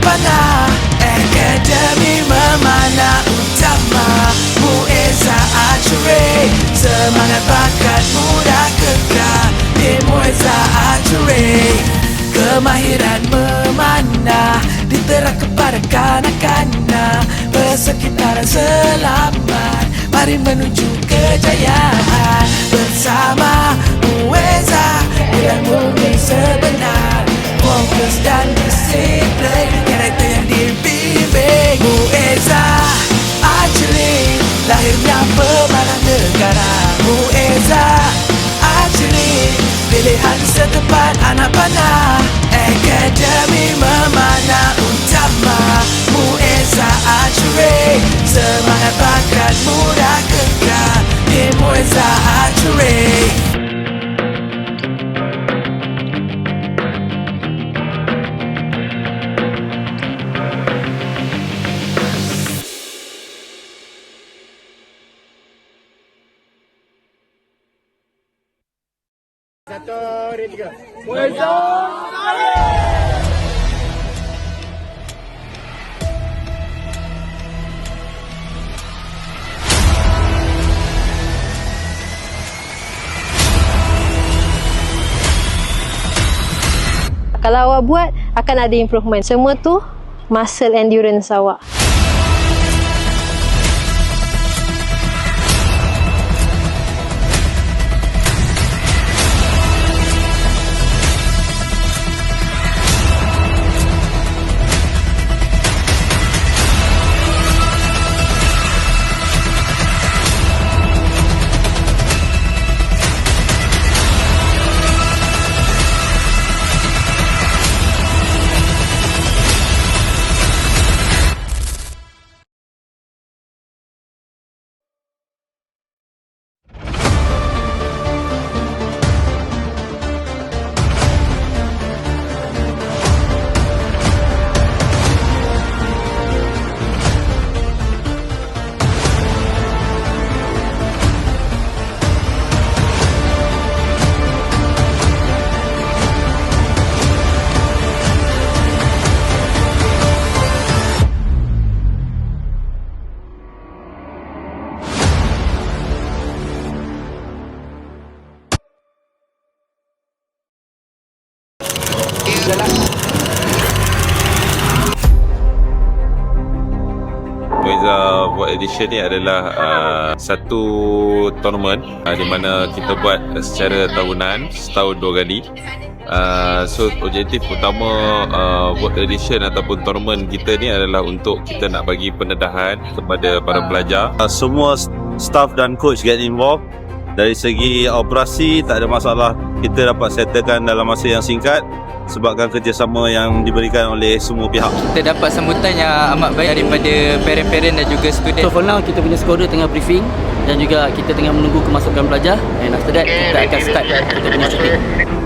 panah. Akademi Memana Utama Mueza Achure Semangat bakat muda kekal Di Mueza Achure Kemahiran memanah Diterah kepada kanak-kanak. Persekitaran selamat Mari menuju kejayaan Bersama Kalau awak buat, akan ada improvement. Semua tu muscle endurance awak. Edition ni adalah uh, satu tournament uh, di mana kita buat secara tahunan setahun dua kali. Uh, so objektif utama uh, World Edition ataupun tournament kita ni adalah untuk kita nak bagi pendedahan kepada para pelajar. Uh, semua staff dan coach get involved. Dari segi operasi tak ada masalah. Kita dapat settlekan dalam masa yang singkat sebabkan kerjasama yang diberikan oleh semua pihak kita dapat sambutan yang amat baik daripada parent-parent dan juga student. So for now kita punya scholar tengah briefing dan juga kita tengah menunggu kemasukan pelajar and after that kita akan start kita punya shooting.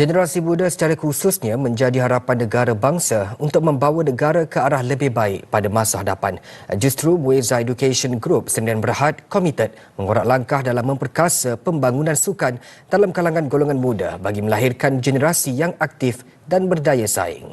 Generasi muda secara khususnya menjadi harapan negara bangsa untuk membawa negara ke arah lebih baik pada masa hadapan. Justru Mueza Education Group Senin Berhad komited mengorak langkah dalam memperkasa pembangunan sukan dalam kalangan golongan muda bagi melahirkan generasi yang aktif dan berdaya saing.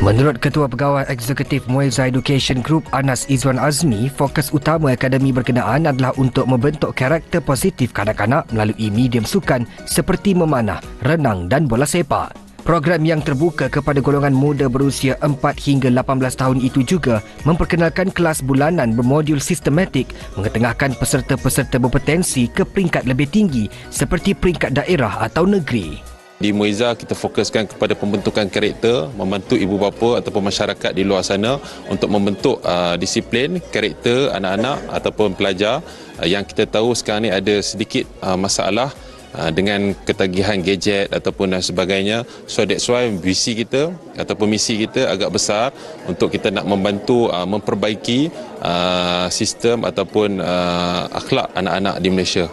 Menurut Ketua Pegawai Eksekutif Mueza Education Group Anas Izwan Azmi, fokus utama akademi berkenaan adalah untuk membentuk karakter positif kanak-kanak melalui medium sukan seperti memanah, renang dan bola sepak. Program yang terbuka kepada golongan muda berusia 4 hingga 18 tahun itu juga memperkenalkan kelas bulanan bermodul sistematik mengetengahkan peserta-peserta berpotensi ke peringkat lebih tinggi seperti peringkat daerah atau negeri. Di Muiza kita fokuskan kepada pembentukan karakter, membantu ibu bapa ataupun masyarakat di luar sana untuk membentuk uh, disiplin karakter anak-anak ataupun pelajar uh, yang kita tahu sekarang ni ada sedikit uh, masalah uh, dengan ketagihan gadget ataupun dan sebagainya. So that's why visi kita ataupun misi kita agak besar untuk kita nak membantu uh, memperbaiki uh, sistem ataupun uh, akhlak anak-anak di Malaysia.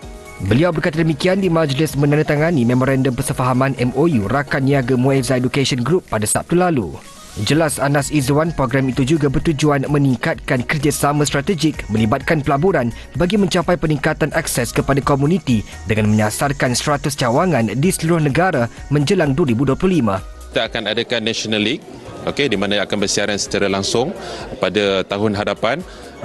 Beliau berkata demikian di majlis menandatangani memorandum persefahaman MOU Rakan Niaga Mueza Education Group pada Sabtu lalu. Jelas Anas Izwan, program itu juga bertujuan meningkatkan kerjasama strategik melibatkan pelaburan bagi mencapai peningkatan akses kepada komuniti dengan menyasarkan 100 cawangan di seluruh negara menjelang 2025. Kita akan adakan National League okay, di mana akan bersiaran secara langsung pada tahun hadapan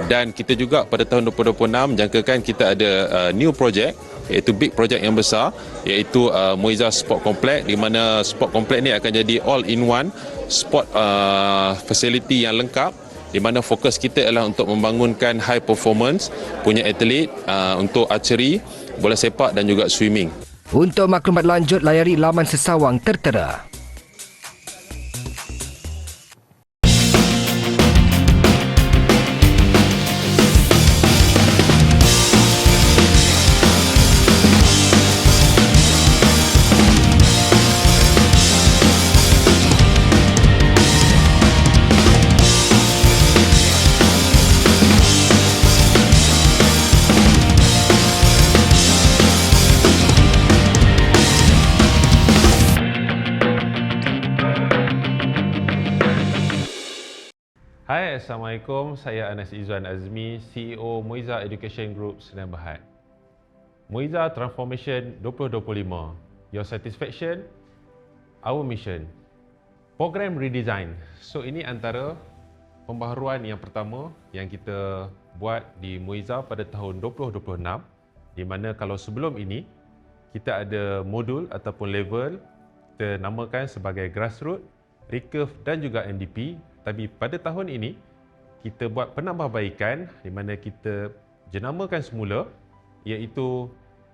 dan kita juga pada tahun 2026 jangkakan kita ada uh, new project iaitu big project yang besar iaitu uh, Moiza Sport Complex di mana Sport Complex ni akan jadi all in one sport uh, facility yang lengkap di mana fokus kita adalah untuk membangunkan high performance punya atlet uh, untuk archery, bola sepak dan juga swimming. Untuk maklumat lanjut layari laman sesawang tertera. Assalamualaikum. Saya Anas Izzuan Azmi, CEO Muiza Education Group Senan Berhad. Muiza Transformation 2025. Your satisfaction, our mission. Program redesign. So ini antara pembaharuan yang pertama yang kita buat di Muiza pada tahun 2026 di mana kalau sebelum ini kita ada modul ataupun level kita namakan sebagai grassroots, recurve dan juga NDP tapi pada tahun ini kita buat penambahbaikan di mana kita jenamakan semula iaitu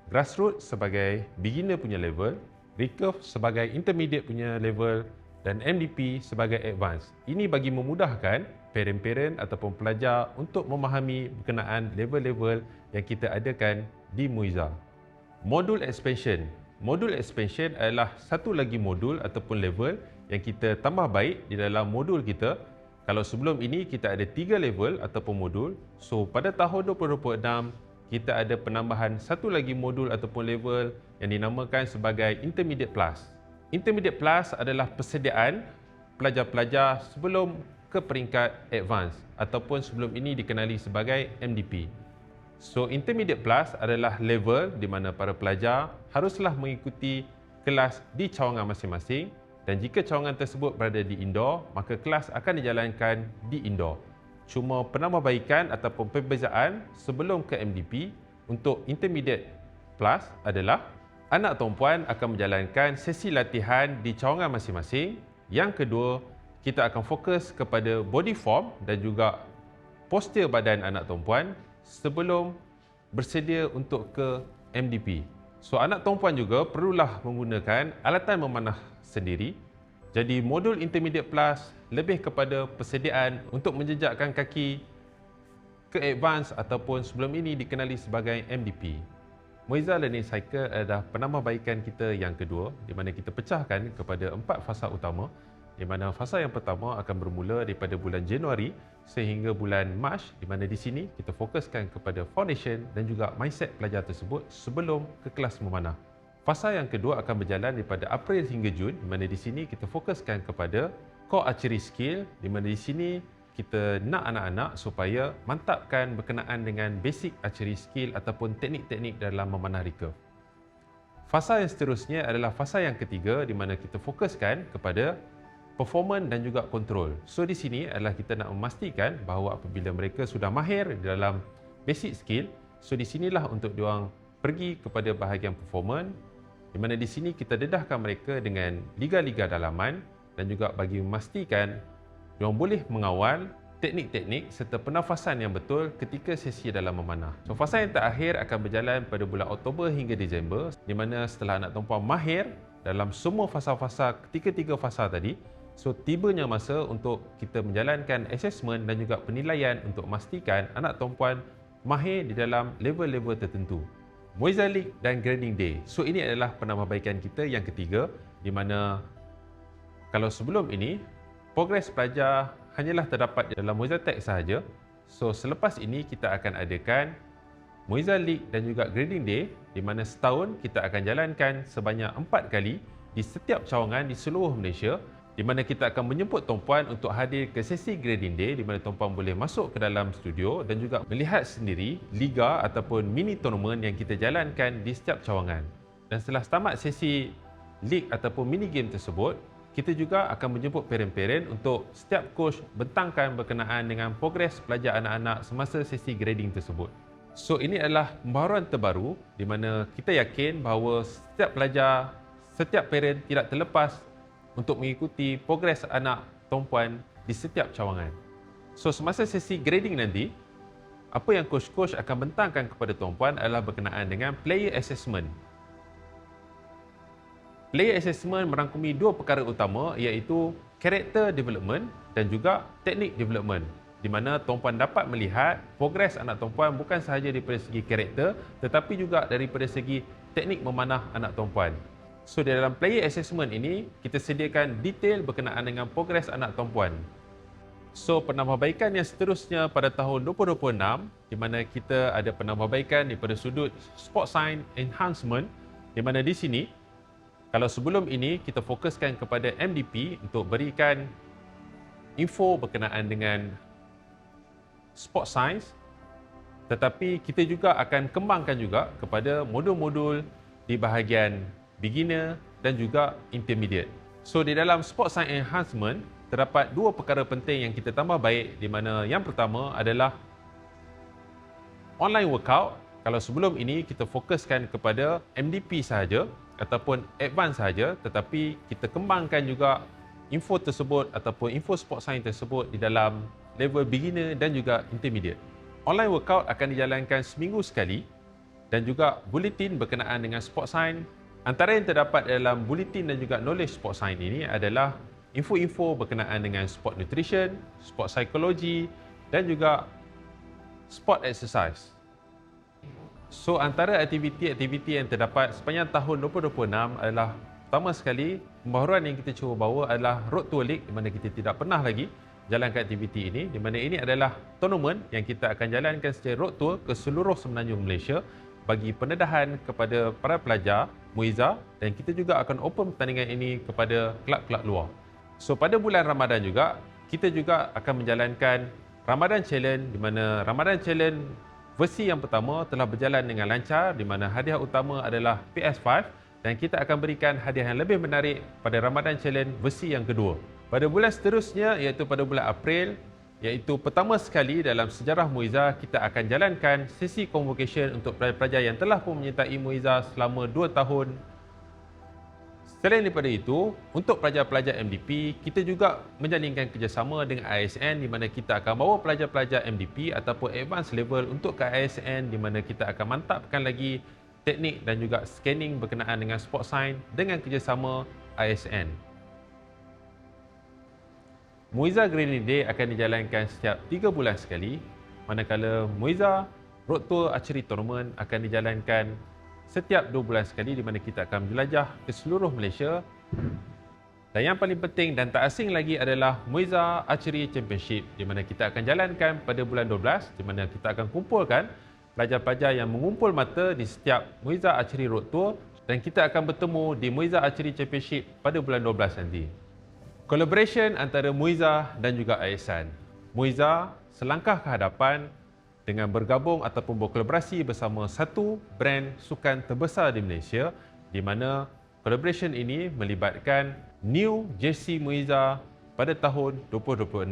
grassroots sebagai beginner punya level, recurve sebagai intermediate punya level dan MDP sebagai advance. Ini bagi memudahkan parent-parent ataupun pelajar untuk memahami berkenaan level-level yang kita adakan di Muiza. Modul expansion. Modul expansion adalah satu lagi modul ataupun level yang kita tambah baik di dalam modul kita kalau sebelum ini kita ada tiga level ataupun modul. So pada tahun 2026 kita ada penambahan satu lagi modul ataupun level yang dinamakan sebagai intermediate plus. Intermediate plus adalah persediaan pelajar-pelajar sebelum ke peringkat advance ataupun sebelum ini dikenali sebagai MDP So intermediate plus adalah level di mana para pelajar haruslah mengikuti kelas di cawangan masing-masing dan jika cawangan tersebut berada di indoor, maka kelas akan dijalankan di indoor. Cuma penambahbaikan ataupun perbezaan sebelum ke MDP untuk intermediate plus adalah anak tumpuan akan menjalankan sesi latihan di cawangan masing-masing. Yang kedua, kita akan fokus kepada body form dan juga postur badan anak tumpuan sebelum bersedia untuk ke MDP. So anak tumpuan juga perlulah menggunakan alatan memanah sendiri. Jadi modul intermediate plus lebih kepada persediaan untuk menjejakkan kaki ke advance ataupun sebelum ini dikenali sebagai MDP. Moiza Learning Cycle adalah penambahbaikan kita yang kedua di mana kita pecahkan kepada empat fasa utama di mana fasa yang pertama akan bermula daripada bulan Januari sehingga bulan Mac di mana di sini kita fokuskan kepada foundation dan juga mindset pelajar tersebut sebelum ke kelas memanah. Fasa yang kedua akan berjalan daripada April hingga Jun di mana di sini kita fokuskan kepada core archery skill di mana di sini kita nak anak-anak supaya mantapkan berkenaan dengan basic archery skill ataupun teknik-teknik dalam memanah recurve. Fasa yang seterusnya adalah fasa yang ketiga di mana kita fokuskan kepada performance dan juga kontrol. So di sini adalah kita nak memastikan bahawa apabila mereka sudah mahir dalam basic skill, so di sinilah untuk diorang pergi kepada bahagian performance di mana di sini kita dedahkan mereka dengan liga-liga dalaman dan juga bagi memastikan diorang boleh mengawal teknik-teknik serta pernafasan yang betul ketika sesi dalam memanah. So fasa yang terakhir akan berjalan pada bulan Oktober hingga Disember di mana setelah anak tuan mahir dalam semua fasa-fasa ketiga-tiga fasa tadi, so tibanya masa untuk kita menjalankan assessment dan juga penilaian untuk memastikan anak tuan mahir di dalam level-level tertentu. Muiza League dan Grading Day. So ini adalah penambahbaikan kita yang ketiga di mana kalau sebelum ini progres pelajar hanyalah terdapat dalam Muiza Tech sahaja. So selepas ini kita akan adakan Muiza League dan juga Grading Day di mana setahun kita akan jalankan sebanyak empat kali di setiap cawangan di seluruh Malaysia di mana kita akan menjemput tumpuan untuk hadir ke sesi grading day di mana tumpuan boleh masuk ke dalam studio dan juga melihat sendiri liga ataupun mini tournament yang kita jalankan di setiap cawangan. Dan setelah tamat sesi league ataupun mini game tersebut, kita juga akan menjemput parent-parent untuk setiap coach bentangkan berkenaan dengan progres pelajar anak-anak semasa sesi grading tersebut. So ini adalah pembaharuan terbaru di mana kita yakin bahawa setiap pelajar, setiap parent tidak terlepas untuk mengikuti progres anak tumpuan di setiap cawangan. So semasa sesi grading nanti, apa yang coach-coach akan bentangkan kepada tumpuan adalah berkenaan dengan player assessment. Player assessment merangkumi dua perkara utama iaitu character development dan juga teknik development di mana tumpuan dapat melihat progres anak tumpuan bukan sahaja daripada segi karakter tetapi juga daripada segi teknik memanah anak tumpuan. So di dalam player assessment ini kita sediakan detail berkenaan dengan progres anak tumpuan. So penambahbaikan yang seterusnya pada tahun 2026 di mana kita ada penambahbaikan daripada sudut sport science enhancement di mana di sini kalau sebelum ini kita fokuskan kepada MDP untuk berikan info berkenaan dengan sport science tetapi kita juga akan kembangkan juga kepada modul-modul di bahagian beginner dan juga intermediate. So di dalam sport science enhancement terdapat dua perkara penting yang kita tambah baik di mana yang pertama adalah online workout. Kalau sebelum ini kita fokuskan kepada MDP sahaja ataupun advance sahaja tetapi kita kembangkan juga info tersebut ataupun info sport science tersebut di dalam level beginner dan juga intermediate. Online workout akan dijalankan seminggu sekali dan juga bulletin berkenaan dengan sport science Antara yang terdapat dalam bulletin dan juga knowledge sport science ini adalah info-info berkenaan dengan sport nutrition, sport psychology dan juga sport exercise. So antara aktiviti-aktiviti yang terdapat sepanjang tahun 2026 adalah pertama sekali pembaharuan yang kita cuba bawa adalah Road to League di mana kita tidak pernah lagi jalankan aktiviti ini di mana ini adalah tournament yang kita akan jalankan secara road tour ke seluruh semenanjung Malaysia bagi pendedahan kepada para pelajar Muiza dan kita juga akan open pertandingan ini kepada kelab-kelab luar. So pada bulan Ramadan juga kita juga akan menjalankan Ramadan Challenge di mana Ramadan Challenge versi yang pertama telah berjalan dengan lancar di mana hadiah utama adalah PS5 dan kita akan berikan hadiah yang lebih menarik pada Ramadan Challenge versi yang kedua. Pada bulan seterusnya iaitu pada bulan April iaitu pertama sekali dalam sejarah Muiza kita akan jalankan sesi convocation untuk pelajar-pelajar yang telah pun menyertai Muiza selama 2 tahun. Selain daripada itu, untuk pelajar-pelajar MDP, kita juga menjalinkan kerjasama dengan ISN di mana kita akan bawa pelajar-pelajar MDP ataupun advanced level untuk ke ISN di mana kita akan mantapkan lagi teknik dan juga scanning berkenaan dengan sport science dengan kerjasama ISN. Muiza Green Day akan dijalankan setiap 3 bulan sekali manakala Muiza Road Tour Archery Tournament akan dijalankan setiap 2 bulan sekali di mana kita akan menjelajah ke seluruh Malaysia dan yang paling penting dan tak asing lagi adalah Muiza Archery Championship di mana kita akan jalankan pada bulan 12 di mana kita akan kumpulkan pelajar-pelajar yang mengumpul mata di setiap Muiza Archery Road Tour dan kita akan bertemu di Muiza Archery Championship pada bulan 12 nanti. Collaboration antara Muiza dan juga Aisan. Muiza selangkah ke hadapan dengan bergabung ataupun berkolaborasi bersama satu brand sukan terbesar di Malaysia di mana collaboration ini melibatkan New JC Muiza pada tahun 2026.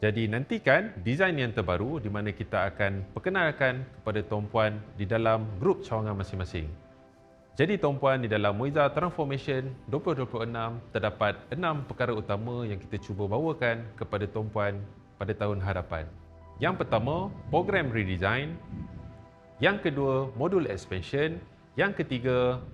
Jadi nantikan desain yang terbaru di mana kita akan perkenalkan kepada tuan-puan di dalam grup cawangan masing-masing. Jadi tuan-puan di dalam Muiza Transformation 2026 terdapat enam perkara utama yang kita cuba bawakan kepada tuan-puan pada tahun hadapan. Yang pertama, program redesign. Yang kedua, modul expansion. Yang ketiga,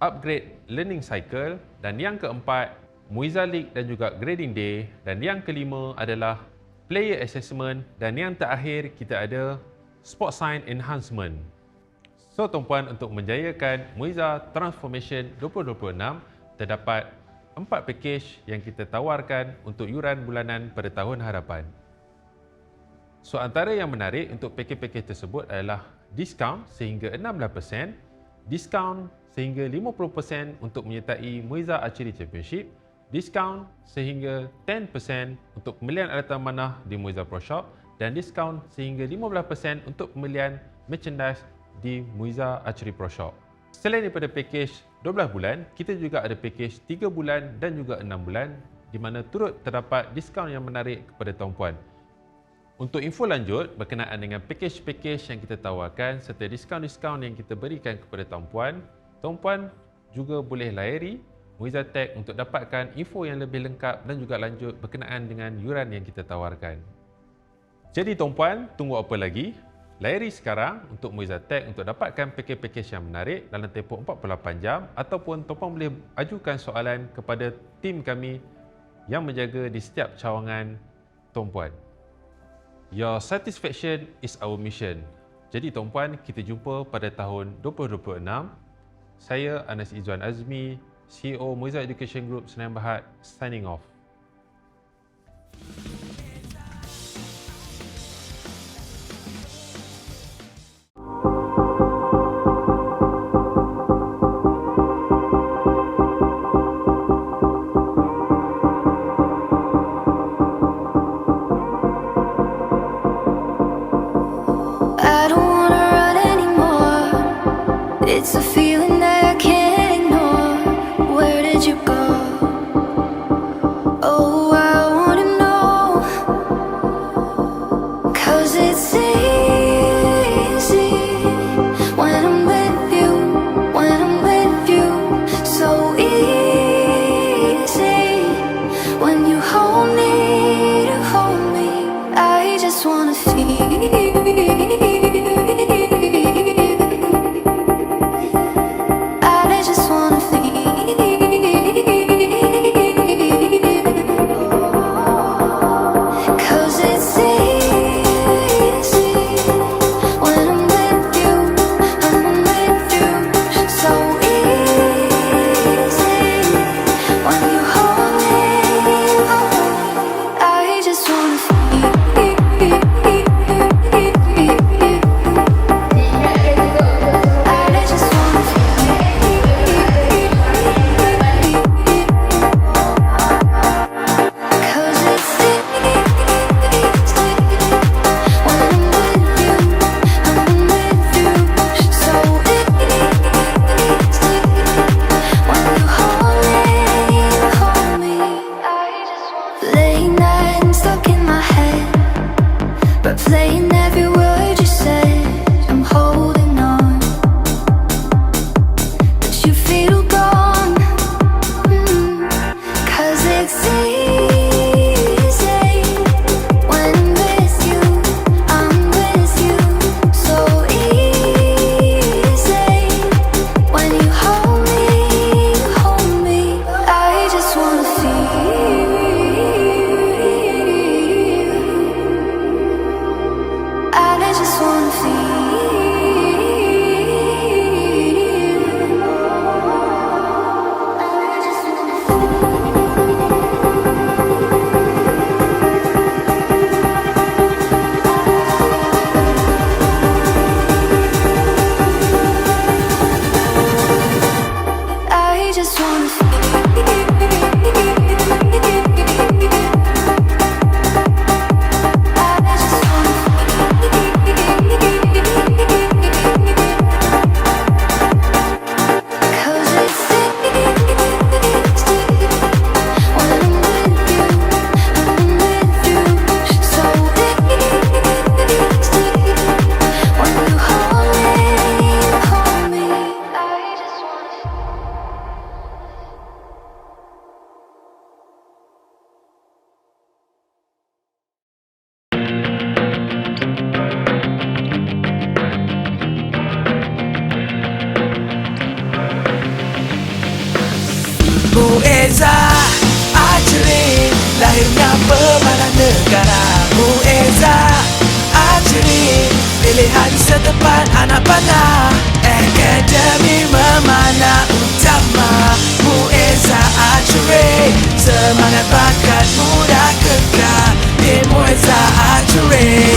upgrade learning cycle. Dan yang keempat, Muiza League dan juga grading day. Dan yang kelima adalah player assessment. Dan yang terakhir, kita ada sport science enhancement. So tuan-puan untuk menjayakan Muiza Transformation 2026 terdapat empat package yang kita tawarkan untuk yuran bulanan pada tahun hadapan. So antara yang menarik untuk pakej-pakej tersebut adalah diskaun sehingga 16%, diskaun sehingga 50% untuk menyertai Muiza Archery Championship, diskaun sehingga 10% untuk pembelian alatan manah di Muiza Pro Shop dan diskaun sehingga 15% untuk pembelian merchandise di Muiza Archery Pro Shop. Selain daripada pakej 12 bulan, kita juga ada pakej 3 bulan dan juga 6 bulan di mana turut terdapat diskaun yang menarik kepada tuan-puan. Untuk info lanjut berkenaan dengan pakej-pakej yang kita tawarkan serta diskaun-diskaun yang kita berikan kepada tuan-puan, tuan-puan juga boleh layari Muiza Tech untuk dapatkan info yang lebih lengkap dan juga lanjut berkenaan dengan yuran yang kita tawarkan. Jadi tuan-puan, tunggu apa lagi? Layari sekarang untuk Muiza Tech untuk dapatkan pakej-pakej yang menarik dalam tempoh 48 jam ataupun tuan-puan boleh ajukan soalan kepada tim kami yang menjaga di setiap cawangan tuan-puan. Your satisfaction is our mission. Jadi tuan-puan, kita jumpa pada tahun 2026. Saya Anas Izzuan Azmi, CEO Muiza Education Group Senayan Berhad, signing off. Cause just wanna Mueza Archery Pilihan setepat anak panah. Akademi memanah utama Mueza Archery Semangat bakat muda kekal Di Mueza Archery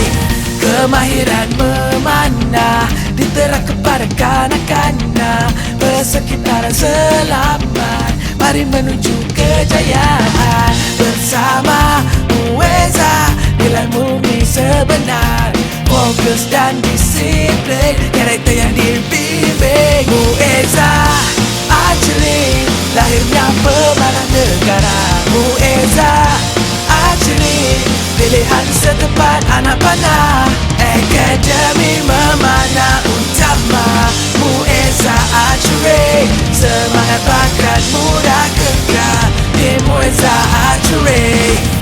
Kemahiran memanah Diterah kepada kanak-kanak. Bersekitaran selamat Mari menuju kejayaan. Bersama Mueza tampilanmu ni sebenar. Fokus dan disiplin. Karakter yang dibimbing. Mueza Ajli Lahirnya pemanah negara. Mueza Ajli Pilihan setempat anak panah. Akademi memana utama. Mueza Ajli Semangat bakat muda kekal. Di Mueza Ajli